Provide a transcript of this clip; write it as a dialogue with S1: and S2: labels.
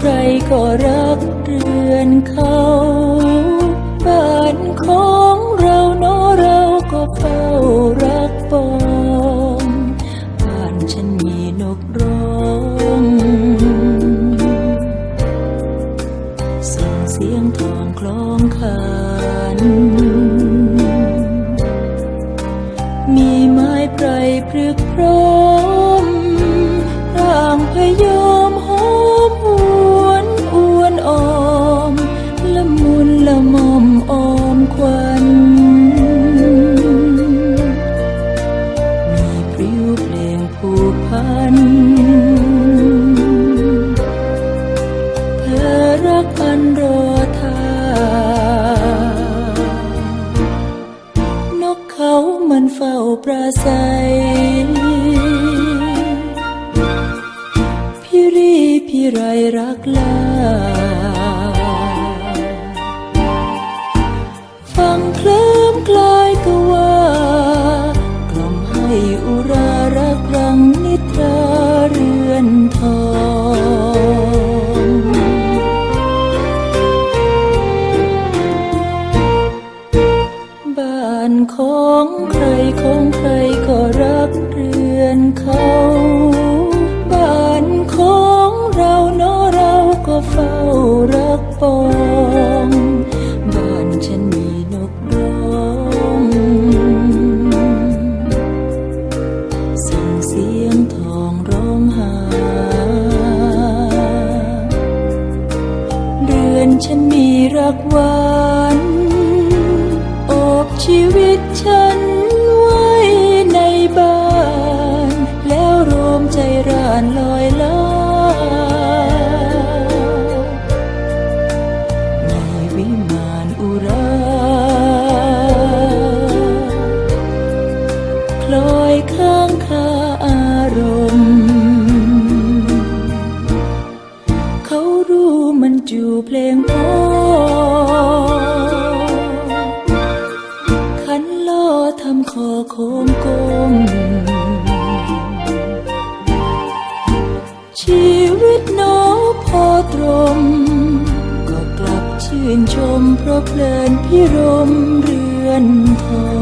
S1: ใครก็รักเรือนเขาบ้านของเราเนอะเราก็เฝ้ารักปองบ้านฉันมีนกร้องส่งเสียงทองคล้องคันมีไม้ไพรพรึกพร้อม ปราศัยพี่ ของใครของใครก็รักเรือนเขาบ้านของเราเนอะเราก็เฝ้ารักปองบ้านฉันมีนกร้องส่งเสียงทองร้องหา เรือนฉันมีรักหวานโอบ ชีวิตฉันไชีวิตนอพอตรม ก็กลับชื่นชมเพราะเพลินพิรมเรือนทอง